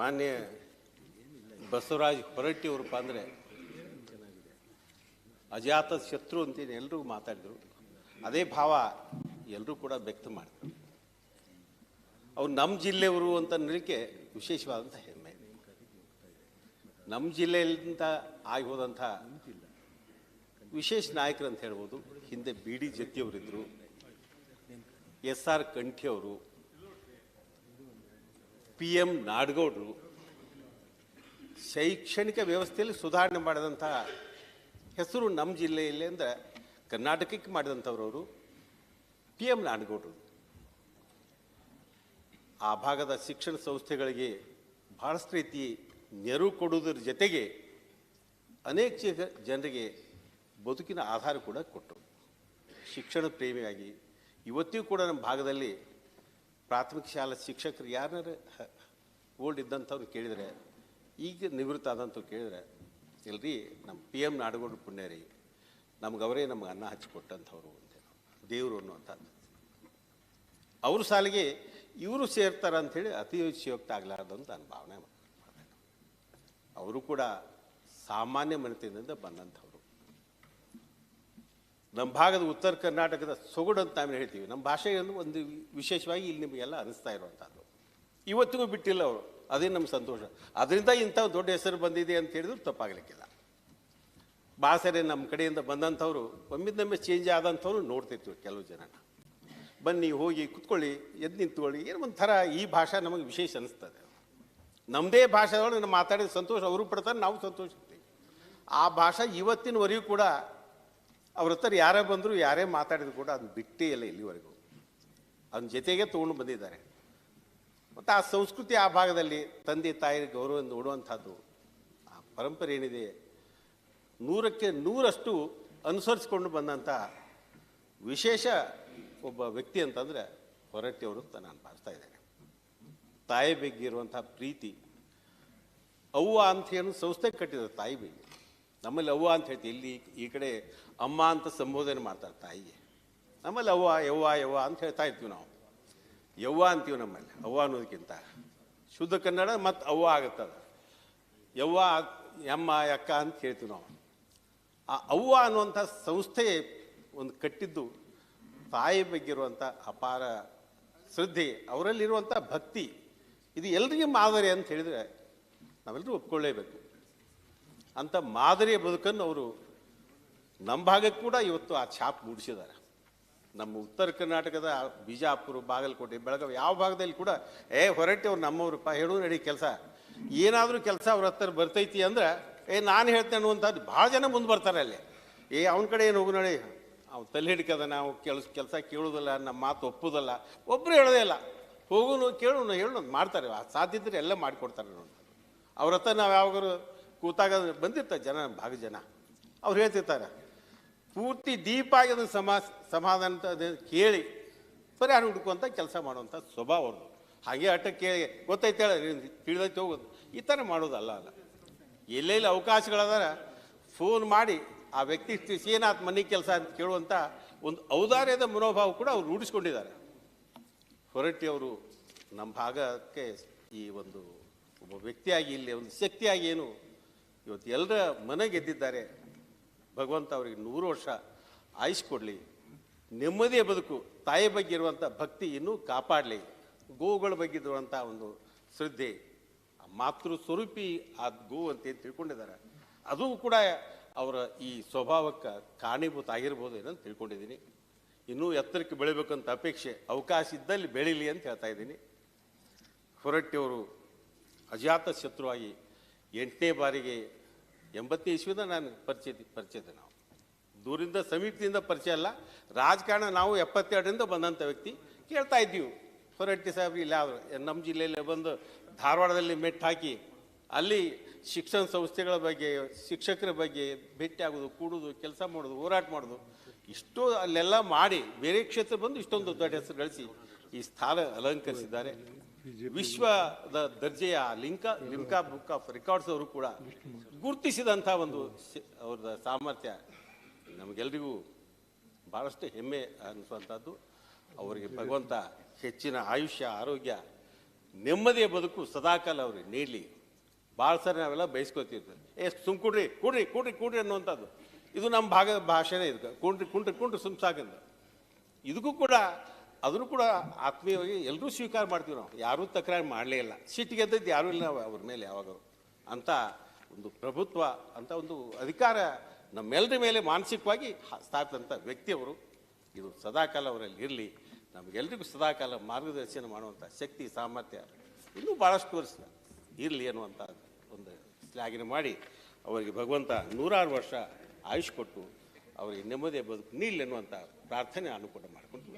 ಮಾನ್ಯ ಬಸವರಾಜ್ ಹೊರಟ್ಟಿಯವರಪ್ಪ ಅಂದರೆ ಅಜಾತ ಶತ್ರು ಅಂತೇನು ಎಲ್ಲರೂ ಮಾತಾಡಿದರು. ಅದೇ ಭಾವ ಎಲ್ಲರೂ ಕೂಡ ವ್ಯಕ್ತ ಮಾಡಿದ್ರು ಅವ್ರು ನಮ್ಮ ಜಿಲ್ಲೆಯವರು ಅಂತ ಅನ್ನಲಿಕ್ಕೆ ವಿಶೇಷವಾದಂಥ ಹೆಮ್ಮೆ. ನಮ್ಮ ಜಿಲ್ಲೆಯಿಂದ ಆಗಿ ಹೋದಂಥ ವಿಶೇಷ ನಾಯಕರು ಅಂತ ಹೇಳ್ಬೋದು. ಹಿಂದೆ ಬಿ ಡಿ ಜತ್ತಿಯವರಿದ್ದರು ಎಸ್ ಆರ್ ಕಂಠಿಯವರು ಪಿ ಎಂ ನಾಡಗೌಡರು ಶೈಕ್ಷಣಿಕ ವ್ಯವಸ್ಥೆಯಲ್ಲಿ ಸುಧಾರಣೆ ಮಾಡಿದಂಥ ಹೆಸರು ನಮ್ಮ ಜಿಲ್ಲೆಯಲ್ಲಿ ಅಂದರೆ ಕರ್ನಾಟಕಕ್ಕೆ ಮಾಡಿದಂಥವ್ರವರು ಪಿ ಎಂ ನಾಡಗೌಡರು. ಆ ಭಾಗದ ಶಿಕ್ಷಣ ಸಂಸ್ಥೆಗಳಿಗೆ ಭಾಳಷ್ಟು ರೀತಿ ನೆರವು ಕೊಡುವುದರ ಜೊತೆಗೆ ಅನೇಕ ಜನರಿಗೆ ಬದುಕಿನ ಆಧಾರ ಕೂಡ ಕೊಟ್ಟರು. ಶಿಕ್ಷಣ ಪ್ರೇಮಿಯಾಗಿ ಇವತ್ತಿಗೂ ಕೂಡ ನಮ್ಮ ಭಾಗದಲ್ಲಿ ಪ್ರಾಥಮಿಕ ಶಾಲಾ ಶಿಕ್ಷಕರು ಯಾರು ಓಲ್ಡ್ ಇದ್ದಂಥವ್ರು ಕೇಳಿದರೆ, ಈಗ ನಿವೃತ್ತ ಆದಂಥವ್ರು ಕೇಳಿದರೆ ಇಲ್ರಿ ನಮ್ಮ ಪಿ ಎಂ ನಾಡಗೌಡ ಪುಣ್ಯ ರೀ ನಮ್ಗೆ ಅವರೇ ನಮ್ಗೆ ಅನ್ನ ಹಚ್ಚಿಕೊಟ್ಟಂಥವ್ರು ಅಂತ ದೇವರು ಅನ್ನುವಂಥದ್ದು ಅವರು ಸಾಲಿಗೆ ಇವರು ಸೇರ್ತಾರೆ ಅಂಥೇಳಿ ಅತಿ ಆಗಲಾರ್ದು ಅಂತ ನನ್ನ ಭಾವನೆ. ಅವರು ಕೂಡ ಸಾಮಾನ್ಯ ಮನೆತನದಿಂದ ಬಂದಂಥವ್ರು. ನಮ್ಮ ಭಾಗದ ಉತ್ತರ ಕರ್ನಾಟಕದ ಸೊಗಡು ಅಂತ ನಾವೇನು ಹೇಳ್ತೀವಿ. ನಮ್ಮ ಭಾಷೆಯನ್ನು ಒಂದು ವಿಶೇಷವಾಗಿ ಇಲ್ಲಿ ನಿಮಗೆಲ್ಲ ಅನಿಸ್ತಾ ಇರುವಂಥದ್ದು. ಇವತ್ತಿಗೂ ಬಿಟ್ಟಿಲ್ಲ ಅವರು. ಅದೇ ನಮ್ಮ ಸಂತೋಷ. ಅದರಿಂದ ಇಂಥ ದೊಡ್ಡ ಹೆಸರು ಬಂದಿದೆ ಅಂತ ಹೇಳಿದ್ರು ತಪ್ಪಾಗಲಿಕ್ಕಿಲ್ಲ. ಬಾಸರೆ ಸರಿ ನಮ್ಮ ಕಡೆಯಿಂದ ಬಂದಂಥವ್ರು ಒಮ್ಮಿಂದೊಮ್ಮೆ ಚೇಂಜ್ ಆದಂಥವ್ರು ನೋಡ್ತಿರ್ತೀವಿ ಕೆಲವು ಜನ. ಬನ್ನಿ, ಹೋಗಿ, ಕುತ್ಕೊಳ್ಳಿ, ಎದ್ದು ನಿಂತ್ಕೊಳ್ಳಿ. ಏನು ಒಂಥರ ಈ ಭಾಷೆ ನಮಗೆ ವಿಶೇಷ ಅನಿಸ್ತದೆ. ನಮ್ಮದೇ ಭಾಷೆದೊಳಗೆ ನಾವು ಮಾತಾಡಿದ ಸಂತೋಷ, ಅವರು ಪಡ್ತಾರೆ, ನಾವು ಸಂತೋಷ ಇರ್ತೀವಿ ಆ ಭಾಷೆ ಇವತ್ತಿನವರೆಗೂ ಕೂಡ ಅವ್ರ ಹತ್ರ ಯಾರೇ ಬಂದರೂ ಯಾರೇ ಮಾತಾಡಿದ್ರು ಕೂಡ ಅದನ್ನ ಬಿಟ್ಟೇ ಇಲ್ಲ ಇಲ್ಲಿವರೆಗೂ. ಅದನ್ನ ಜೊತೆಗೆ ತೊಗೊಂಡು ಬಂದಿದ್ದಾರೆ. ಮತ್ತು ಆ ಸಂಸ್ಕೃತಿ ಆ ಭಾಗದಲ್ಲಿ ತಂದೆ ತಾಯಿ ಗೌರವ ನೋಡುವಂಥದ್ದು ಆ ಪರಂಪರೆ ಏನಿದೆ, ನೂರಕ್ಕೆ ನೂರಷ್ಟು ಅನುಸರಿಸಿಕೊಂಡು ಬಂದಂಥ ವಿಶೇಷ ಒಬ್ಬ ವ್ಯಕ್ತಿ ಅಂತಂದರೆ ಹೊರಟ್ಟಿಯವರು ಅಂತ ನಾನು ಭಾವಿಸ್ತಾ ಇದ್ದೇನೆ. ತಾಯಿ ಬಗ್ಗೆ ಇರುವಂಥ ಪ್ರೀತಿ, ಅವ್ವ ಅಂತ ಏನು ಸಂಸ್ಥೆ ಕಟ್ಟಿದ್ದಾರೆ ತಾಯಿ ಬಗ್ಗೆ. ನಮ್ಮಲ್ಲಿ ಅವ್ವ ಅಂತ ಹೇಳ್ತೀವಿ ಇಲ್ಲಿ ಈ ಕಡೆ ಅಮ್ಮ ಅಂತ ಸಂಬೋಧನೆ ಮಾಡ್ತಾರೆ ತಾಯಿಗೆ. ನಮ್ಮಲ್ಲಿ ಅವ್ವ, ಯವ್ವ ಯವ್ವ ಅಂತ ಹೇಳ್ತಾ ಇರ್ತೀವಿ ನಾವು. ಯವ್ವ ಅಂತೀವಿ ನಮ್ಮಲ್ಲಿ, ಅವ್ವ ಅನ್ನೋದಕ್ಕಿಂತ. ಶುದ್ಧ ಕನ್ನಡ ಮತ್ತು ಅವ್ವ ಆಗುತ್ತದ ಯವ್ವ, ಯಮ್ಮ, ಯಕ್ಕ ಅಂತ ಹೇಳ್ತೀವಿ ನಾವು. ಆ ಅವ್ವ ಅನ್ನುವಂಥ ಸಂಸ್ಥೆ ಒಂದು ಕಟ್ಟಿದ್ದು ತಾಯಿ ಬಗ್ಗೆ ಇರುವಂಥ ಅಪಾರ ಶ್ರದ್ಧೆ, ಅವರಲ್ಲಿರುವಂಥ ಭಕ್ತಿ. ಇದು ಎಲ್ರಿಗೂ ಮಾದರಿ ಅಂತ ಹೇಳಿದರೆ ನಾವೆಲ್ಲರೂ ಒಪ್ಕೊಳ್ಳೇಬೇಕು. ಅಂಥ ಮಾದರಿಯ ಬದುಕನ್ನು ಅವರು ನಮ್ಮ ಭಾಗಕ್ಕೆ ಕೂಡ ಇವತ್ತು ಆ ಛಾಪ್ ಮೂಡಿಸಿದ್ದಾರೆ. ನಮ್ಮ ಉತ್ತರ ಕರ್ನಾಟಕದ ಬಿಜಾಪುರ, ಬಾಗಲಕೋಟೆ, ಬೆಳಗಾವಿ ಯಾವ ಭಾಗದಲ್ಲಿ ಕೂಡ, ಏ, ಹೊರಟೆ ಅವ್ರು ನಮ್ಮವ್ರಪ್ಪ ಹೇಳು ನಡಿ ಕೆಲಸ. ಏನಾದರೂ ಕೆಲಸ ಅವ್ರ ಹತ್ರ ಬರ್ತೈತಿ ಅಂದ್ರೆ, ಏ, ನಾನು ಹೇಳ್ತೇನೆ ಅನ್ನುವಂಥದ್ದು ಭಾಳ ಜನ ಮುಂದೆ ಬರ್ತಾರೆ ಅಲ್ಲಿ. ಏ, ಅವನ ಕಡೆ ಏನು ಹೋಗು ನಡಿ. ಅವ್ನು ತಲೆ ಹಿಡ್ಕದ ನಾವು ಕೆಲಸ ಕೆಲಸ ಕೇಳೋದಿಲ್ಲ, ನಮ್ಮ ಮಾತು ಒಪ್ಪೋದಲ್ಲ. ಒಬ್ಬರು ಹೇಳೋದೇ ಇಲ್ಲ. ಹೋಗುನು, ಕೇಳೋನು, ಹೇಳೋನು ಮಾಡ್ತಾರೆ. ಆ ಸಾಧ್ಯ ಇದ್ರೆ ಎಲ್ಲ ಮಾಡಿಕೊಡ್ತಾರೆ ನೋಡಿ. ಅವ್ರ ಹತ್ರ ನಾವು ಯಾವಾಗಾರು ಕೂತಾಗ ಬಂದಿರ್ತಾರೆ ಜನ, ಭಾಗ ಜನ. ಅವ್ರು ಹೇಳ್ತಿರ್ತಾರೆ, ಪೂರ್ತಿ ದೀಪ ಆಗಿ ಅದನ್ನು ಸಮಾ, ಸಮಾಧಾನ ಕೇಳಿ, ಪರಿಹಾರ ಹುಡುಕುವಂಥ ಕೆಲಸ ಮಾಡುವಂಥ ಸ್ವಭಾವ ಅವ್ರದ್ದು ಹಾಗೆ ಅಟ್ಟ ಕೇಳಿ, ಗೊತ್ತೈತೆ ತಿಳಿದೈತೆ ಹೋಗೋದು. ಈ ಥರ ಮಾಡೋದಲ್ಲ ಅಲ್ಲ ಎಲ್ಲೆಲ್ಲಿ ಅವಕಾಶಗಳದಾರ, ಫೋನ್ ಮಾಡಿ ಆ ವ್ಯಕ್ತಿ ಏನಾತ್ ಮನೆ ಕೆಲಸ ಅಂತ ಕೇಳುವಂಥ ಒಂದು ಔದಾರ್ಯದ ಮನೋಭಾವ ಕೂಡ ಅವ್ರು ರೂಢಿಸ್ಕೊಂಡಿದ್ದಾರೆ. ಹೊರಟ್ಟಿ ಅವರು ನಮ್ಮ ಭಾಗಕ್ಕೆ ಈ ಒಂದು ಒಬ್ಬ ವ್ಯಕ್ತಿಯಾಗಿ ಇಲ್ಲಿ, ಒಂದು ಶಕ್ತಿಯಾಗಿ ಏನು ಇವತ್ತು ಎಲ್ಲರ ಮನ ಗೆದ್ದಿದ್ದಾರೆ. ಭಗವಂತ ಅವರಿಗೆ ನೂರು ವರ್ಷ ಆಯುಷ್ ಕೊಡಲಿ. ನೆಮ್ಮದಿಯ ಬದುಕು, ತಾಯಿ ಬಗ್ಗೆ ಇರುವಂಥ ಭಕ್ತಿ ಇನ್ನೂ ಕಾಪಾಡಲಿ. ಗೋವುಗಳ ಬಗ್ಗೆ ಇರುವಂಥ ಒಂದು ಶ್ರದ್ಧೆ ಮಾತೃ ಸ್ವರೂಪಿ ಆ ಗೋ ಅಂತ ತಿಳ್ಕೊಂಡಿದ್ದಾರೆ. ಅದು ಕೂಡ ಅವರ ಈ ಸ್ವಭಾವಕ್ಕೆ ಕಾರಣೀಭೂತ ಆಗಿರ್ಬೋದು ಏನಂತ ತಿಳ್ಕೊಂಡಿದ್ದೀನಿ. ಇನ್ನೂ ಎತ್ತರಕ್ಕೆ ಬೆಳಿಬೇಕಂತ ಅಪೇಕ್ಷೆ, ಅವಕಾಶ ಇದ್ದಲ್ಲಿ ಬೆಳೀಲಿ ಅಂತ ಹೇಳ್ತಾ ಇದ್ದೀನಿ. ಹೊರಟ್ಟಿಯವರು ಅಜಾತ ಶತ್ರುವಾಗಿ ಎಂಟನೇ ಬಾರಿಗೆ ಎಂಬತ್ತನೇ ಇಸ್ವಿದ ನಾನು ಪರಿಚಯ ಪರಿಚಯದ ನಾವು. ದೂರಿಂದ ಸಮೀಪದಿಂದ ಪರಿಚಯ ಅಲ್ಲ, ರಾಜಕಾರಣ ನಾವು ಎಪ್ಪತ್ತೆರಡರಿಂದ ಬಂದಂಥ ವ್ಯಕ್ತಿ ಕೇಳ್ತಾ ಇದ್ದೀವಿ. ಹೊರಟ್ಟಿ ಸಾಹೇಬ್ರಿ, ಇಲ್ಲ ನಮ್ಮ ಜಿಲ್ಲೆಯಲ್ಲಿ ಬಂದು ಧಾರವಾಡದಲ್ಲಿ ಮೆಟ್ಟು ಹಾಕಿ ಅಲ್ಲಿ ಶಿಕ್ಷಣ ಸಂಸ್ಥೆಗಳ ಬಗ್ಗೆ, ಶಿಕ್ಷಕರ ಬಗ್ಗೆ ಭೇಟಿಯಾಗೋದು ಕೂಡೋದು, ಕೆಲಸ ಮಾಡೋದು, ಹೋರಾಟ ಮಾಡೋದು, ಇಷ್ಟು ಅಲ್ಲೆಲ್ಲ ಮಾಡಿ ಬೇರೆ ಕ್ಷೇತ್ರ ಬಂದು ಇಷ್ಟೊಂದು ದೊಡ್ಡ ಹೆಸರು ಗಳಿಸಿ ಈ ಸ್ಥಾನ ಅಲಂಕರಿಸಿದ್ದಾರೆ. ವಿಶ್ವದ ದರ್ಜೆಯ Limca Limca book of records ಅವರು ಕೂಡ ಗುರುತಿಸಿದಂಥ ಒಂದು ಅವ್ರದ ಸಾಮರ್ಥ್ಯ ನಮಗೆಲ್ರಿಗೂ ಭಾಳಷ್ಟು ಹೆಮ್ಮೆ ಅನ್ನಿಸುವಂಥದ್ದು ಅವರಿಗೆ ಭಗವಂತ ಹೆಚ್ಚಿನ ಆಯುಷ್ಯ, ಆರೋಗ್ಯ, ನೆಮ್ಮದಿಯ ಬದುಕು ಸದಾಕಾಲ ಅವ್ರಿಗೆ ನೀಡಲಿ. ಭಾಳ ಸರಿ ನಾವೆಲ್ಲ ಬಯಸ್ಕೊತಿದ್ವಿ ಏ, ಸುಮ್ ಕುಡ್ರಿ, ಕೂಡ್ರಿ ಕೂಡ್ರಿ, ಕೊಡ್ರಿ ಅನ್ನುವಂಥದ್ದು. ಇದು ನಮ್ಮ ಭಾಗದ ಭಾಷೆನೇ ಇದು. ಕುಂಡ್ರಿ ಕುಂಡ್ರಿ ಕುಂಡ್ರಿ ಸುಮ್ ಸಾಕಂದ. ಇದಕ್ಕೂ ಕೂಡ ಅದನ್ನು ಕೂಡ ಆತ್ಮೀಯವಾಗಿ ಎಲ್ಲರೂ ಸ್ವೀಕಾರ ಮಾಡ್ತೀವಿ ನಾವು. ಯಾರೂ ತಕರಾರು ಮಾಡಲೇ ಇಲ್ಲ. ಸಿಟ್ಟಿಗೆ ಎದ್ದದ್ದು ಯಾರೂ ಇಲ್ಲ ಅವ್ರ ಮೇಲೆ ಯಾವಾಗಲೂ. ಅಂತ ಒಂದು ಪ್ರಭುತ್ವ, ಅಂತ ಒಂದು ಅಧಿಕಾರ ನಮ್ಮೆಲ್ಲರ ಮೇಲೆ ಮಾನಸಿಕವಾಗಿ ಸ್ಥಾಪಿಸಿದಂಥ ವ್ಯಕ್ತಿಯವರು. ಇದು ಸದಾಕಾಲ ಅವರಲ್ಲಿ ಇರಲಿ. ನಮಗೆಲ್ಲರಿಗೂ ಸದಾಕಾಲ ಮಾರ್ಗದರ್ಶನ ಮಾಡುವಂಥ ಶಕ್ತಿ, ಸಾಮರ್ಥ್ಯ ಇನ್ನೂ ಭಾಳಷ್ಟು ವರ್ಷ ಇರಲಿ ಅನ್ನುವಂಥ ಒಂದು ಶ್ಲಾಘನೆ ಮಾಡಿ ಅವರಿಗೆ ಭಗವಂತ ನೂರಾರು ವರ್ಷ ಆಯುಷ್ ಕೊಟ್ಟು ಅವರಿಗೆ ನೆಮ್ಮದಿಯ ಬದುಕು ನೀಲ್ ಅನ್ನುವಂಥ ಪ್ರಾರ್ಥನೆ ಅನುಕೂಲ ಮಾಡಿಕೊಂಡು